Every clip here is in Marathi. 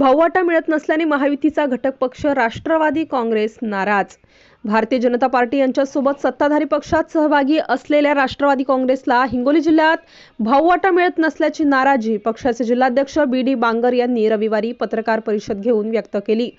भाऊवाटा मिळत नसल्याने महायुतीचा घटक पक्ष राष्ट्रवादी काँग्रेस नाराज. भारतीय जनता पार्टी यांच्यासोबत सत्ताधारी पक्षात सहभागी असलेल्या राष्ट्रवादी काँग्रेसला हिंगोली जिल्ह्यात भाववाटा मिळत नसल्याची नाराजी पक्षाचे जिल्हाध्यक्ष बी डी बांगर यांनी रविवारी पत्रकार परिषद घेऊन व्यक्त केली.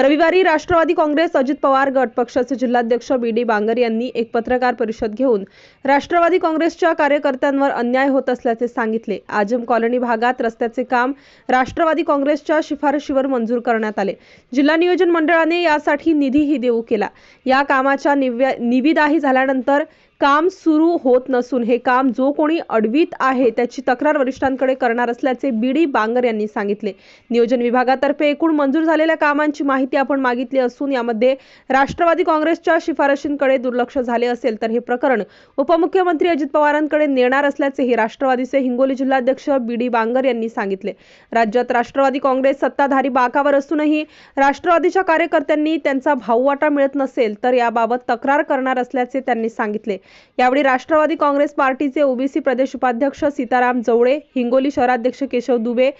रविवारी राष्ट्रवादी काँग्रेस अजित पवार गट पक्षाचे जिल्हाध्यक्ष बी डी बांगर यांनी एक पत्रकार परिषद घेऊन राष्ट्रवादी काँग्रेसच्या कार्यकर्त्यांवर अन्याय होत असल्याचे सांगितले. आजम कॉलनी भागात रस्त्याचे काम राष्ट्रवादी काँग्रेसच्या शिफारशीवर मंजूर करण्यात आले. जिल्हा नियोजन मंडळाने यासाठी निधीही देऊ केला. या कामाच्या निव्या निविदाही झाल्यानंतर काम सुरू होत नसून हे काम जो कोणी अडवीत आहे त्याची तक्रार वरिष्ठांकडे करणार असल्याचे बी डी बांगर यांनी सांगितले. नियोजन विभागातर्फे एकूण मंजूर झालेल्या कामांची माहिती आपण मागितली असून यामध्ये राष्ट्रवादी काँग्रेसच्या शिफारशींकडे दुर्लक्ष झाले असेल तर हे प्रकरण उपमुख्यमंत्री अजित पवारांकडे नेणार असल्याचेही राष्ट्रवादीचे हिंगोली जिल्हाध्यक्ष बी डी बांगर यांनी सांगितले. राज्यात राष्ट्रवादी काँग्रेस सत्ताधारी बाकावर असूनही राष्ट्रवादीच्या कार्यकर्त्यांनी त्यांचा भाऊवाटा मिळत नसेल तर याबाबत तक्रार करणार असल्याचे त्यांनी सांगितले. यावेळी राष्ट्रवादी काँग्रेस पार्टीचे ओबीसी प्रदेश उपाध्यक्ष सीताराम जवळे हिंगोली शहराध्यक्ष केशव दुबे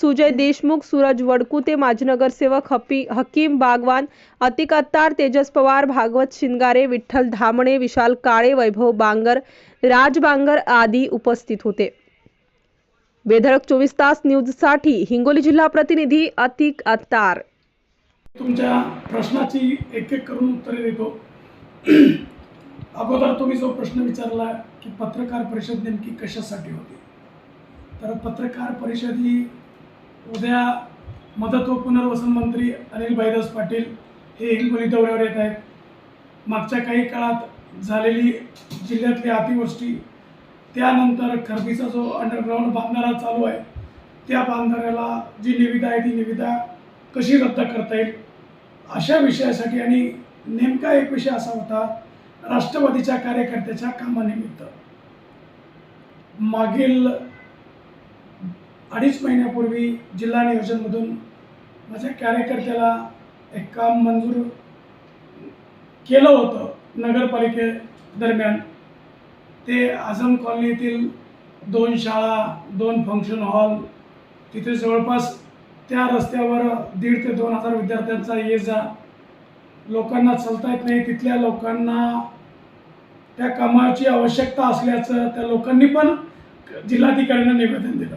सुजय देशमुख सूरज वडकुते माजी नगरसेवक हकीम बागवान अतिक अत्तार तेजस पवार भागवत शिंगारे विठ्ठल धामणे विशाल काळे वैभव बांगर राज बांगर आदी उपस्थित होते. बेधडक चोवीस तास न्यूजसाठी हिंगोली जिल्हा प्रतिनिधी अतिक अत्तार. तुमच्या प्रश्नाची एक एक करून उत्तरे देतो. अगोदर तुम्ही जो प्रश्न विचारला की पत्रकार परिषद नेमकी कशासाठी होती? तर पत्रकार परिषद ही उद्या मदत व पुनर्वसन मंत्री अनिल भाईदास पाटील हे हिंगोली दौऱ्यावर येत आहेत. मागच्या काही काळात झालेली जिल्ह्यातली अतिवृष्टी त्यानंतर खरबीचा जो अंडरग्राऊंड बांधणारा चालू आहे त्या बांधणाऱ्याला जी निविदा आहे ती निविदा कशी रद्द करता येईल? अशा विषयासाठी आणि नेमका एक विषय असा होता राष्ट्रवादीच्या कार्यकर्त्याच्या कामानिमित्त. मागील अडीच महिन्यापूर्वी जिल्हा नियोजनमधून माझ्या कार्यकर्त्याला एक काम मंजूर केलं होतं नगरपालिके दरम्यान. ते आझम कॉलनीतील दोन शाळा दोन फंक्शन हॉल तिथे जवळपास त्या रस्त्यावर दीड ते दोन हजार विद्यार्थ्यांचा ये जा. लोकांना चालता येत नाही. तिथल्या लोकांना त्या कामाची आवश्यकता असल्याचं त्या लोकांनी पण जिल्हाधिकाऱ्यांना निवेदन दिलं.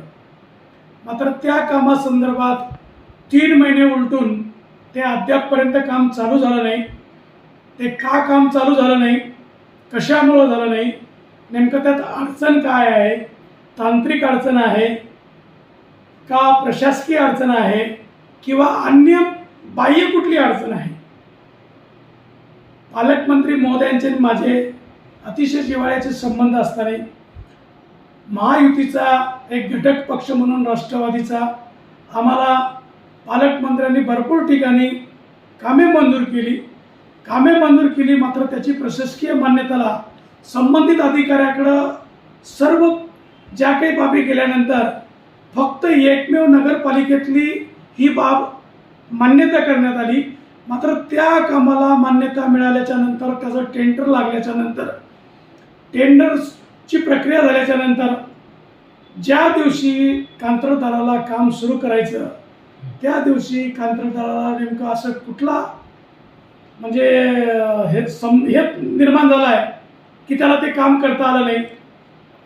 मात्र त्या कामासंदर्भात तीन महिने उलटून ते अद्यापपर्यंत काम चालू झालं नाही. ते का काम चालू झालं नाही? कशामुळं झालं नाही? नेमकं त्यात अडचण काय आहे? तांत्रिक अडचण आहे का? प्रशासकीय अडचण आहे किंवा अन्य बाह्य कुठली अडचण आहे? पालकमंत्री महोदयांचे माझे अतिशय जिवाळ्याचे संबंध असताना महायुतीचा एक घटक पक्ष म्हणून राष्ट्रवादीचा आम्हाला पालकमंत्र्यांनी भरपूर ठिकाणी कामे मंजूर केली. कामे मंजूर केली मात्र त्याची प्रशासकीय मान्यताला संबंधित अधिकाऱ्याकडं सर्व ज्या काही बाबी केल्यानंतर फक्त एकमेव नगरपालिकेतली ही बाब मान्यता करण्यात आली. मात्र त्या कामाला मान्यता मिळाल्याच्या नंतर त्याचं टेंडर लागल्याच्या नंतर टेंडर्सची प्रक्रिया झाल्याच्यानंतर ज्या दिवशी कांत्रदाराला काम सुरू करायचं त्या दिवशी कांत्रदाराला नेमकं असं कुठला म्हणजे हे सम हे निर्माण झालं आहे की त्याला ते काम करता आलं नाही.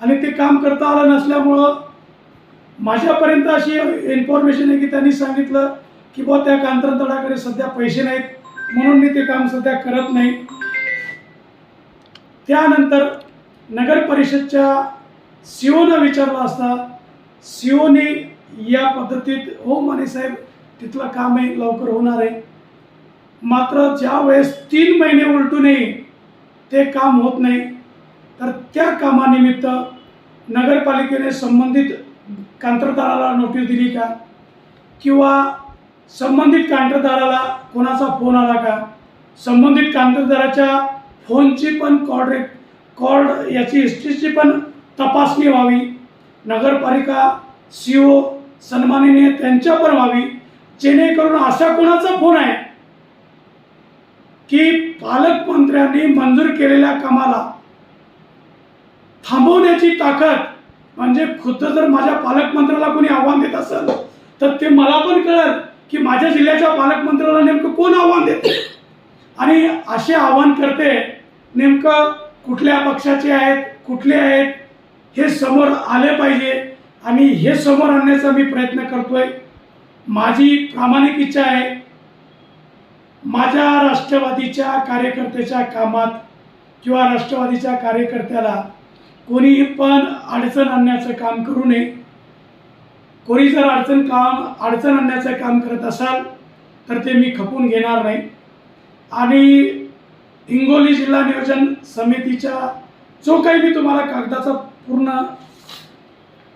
आणि ते काम करता आलं नसल्यामुळं माझ्यापर्यंत अशी इन्फॉर्मेशन आहे की त्यांनी सांगितलं की बुवा त्या कांत्रदाराकडे सध्या पैसे नाहीत म्हणून मी ते काम सध्या करत नाही. त्यानंतर नगर परिषदच्या सीओनं विचारलं असता सीओने या पद्धतीत हो माने साहेब तिथलं काम आहे लवकर होणार आहे. मात्र ज्या वेळेस तीन महिने उलटूनही ते काम होत नाही. तर त्या कामानिमित्त नगरपालिकेने संबंधित कांत्रदाराला नोटीस दिली का? किंवा संबंधित कांत्रदाराला कोणाचा फोन आला का? संबंधित कांत्रदाराच्या फोनची पण कॉल कॉर्ड याची हिस्ट्रीची पण तपासणी व्हावी. नगरपालिका सी ओ सन्माननीय त्यांच्या पण व्हावी. जेणेकरून असा कोणाचा फोन आहे की पालकमंत्र्यांनी मंजूर केलेल्या कामाला थांबवण्याची ताकद म्हणजे खुद्द जर माझ्या पालकमंत्र्याला कोणी आव्हान देत असेल तर ते मला पण कळत की माझ्या जिल्ह्याच्या पालकमंत्र्याला नेमकं कोण आव्हान देते. आणि असे आव्हान करते नेमकं कुठल्या पक्षाचे आहेत कुठले आहेत हे समोर आले पाहिजे. आणि हे समोर आणण्याचा मी प्रयत्न करतोय. माझी प्रामाणिक इच्छा आहे माझ्या राष्ट्रवादीच्या कार्यकर्त्याच्या कामात किंवा राष्ट्रवादीच्या कार्यकर्त्याला कोणी पण अडचण आणण्याचं काम करू नये. कोणी जर अडचण काम अडचण आणण्याचं काम करत असाल तर ते मी खपून घेणार नाही. आणि हिंगोली जिल्हा नियोजन समितीच्या जो काही मी तुम्हाला कागदाचा पूर्ण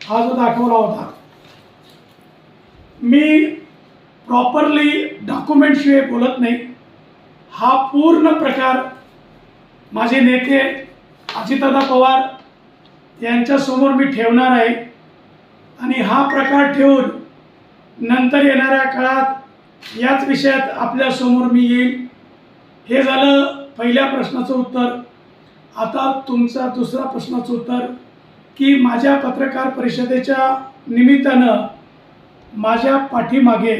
हा जो दाखवला होता मी प्रॉपरली डॉक्युमेंटशिवाय बोलत नाही. हा पूर्ण प्रकार माझे नेते अजितदादा पवार यांच्यासमोर मी ठेवणार आहे. आणि हा प्रकार ठेवून नंतर येणाऱ्या काळात याच विषयात आपल्यासमोर मी येईल. हे झालं पहिल्या प्रश्नाचं उत्तर आता तुमचा दुसरा प्रश्नाचं उत्तर की माझ्या पत्रकार परिषदेच्या निमित्तानं माझ्या पाठीमागे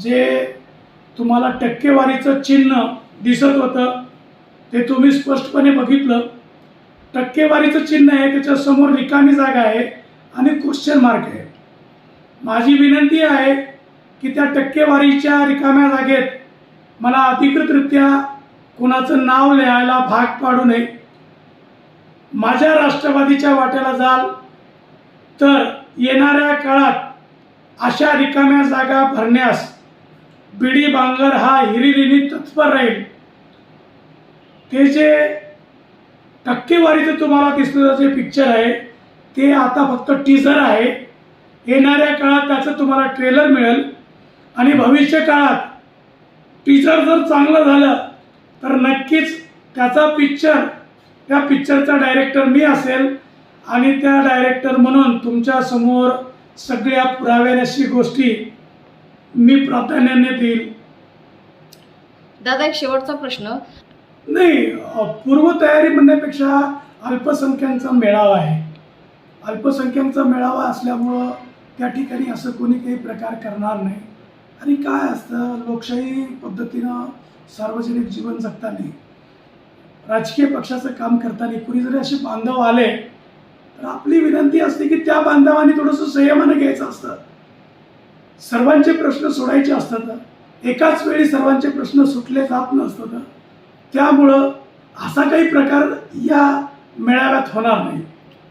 जे तुम्हाला टक्केवारीचं चिन्ह दिसत होतं ते तुम्ही स्पष्टपणे बघितलं. टक्केवारीचं चिन्ह आहे त्याच्यासमोर रिकामी जागा आहे आणि क्वेश्चन मार्क आहे. माझी विनंती आहे की त्या टक्केवारीच्या रिकाम्या जागेत मला अधिकृतरित्या कुणाचं नाव लिहायला भाग पाडू नये. माझ्या राष्ट्रवादीच्या वाट्याला जाल तर येणाऱ्या काळात अशा रिकाम्या जागा भरण्यास बिडी बांगर हा हिरिरीने तत्पर राहील. ते जे टक्केवारीचं तुम्हाला दिसलेलं जे पिक्चर आहे ते आता फक्त टीझर आहे. येणाऱ्या काळात त्याचं तुम्हाला ट्रेलर मिळेल. आणि भविष्य काळात टीझर जर चांगलं झालं तर नक्कीच त्याचा पिक्चर त्या पिक्चरचा डायरेक्टर मी असेल आणि त्या डायरेक्टर म्हणून तुमच्यासमोर सगळ्या पुराव्याशी गोष्टी मी प्राधान्याने देईल. दादा एक शेवटचा प्रश्न. नाही पूर्वतयारी म्हणण्यापेक्षा अल्पसंख्यांचा मेळावा आहे. अल्पसंख्यांचा मेळावा असल्यामुळं त्या ठिकाणी असं कोणी काही प्रकार करणार नाही. आणि काय असतं लोकशाही पद्धतीनं सार्वजनिक जीवन जगताना राजकीय पक्षाचं काम करताना कुणी जरी असे बांधव आले तर आपली विनंती असते की त्या बांधवांनी थोडंसं संयमानं घ्यायचं असतं. सर्वांचे प्रश्न सोडायचे असतात. एकाच वेळी सर्वांचे प्रश्न सुटले जात नसतात. त्यामुळं असा काही प्रकार या मेळाव्यात होणार नाही.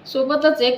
सोबतच एक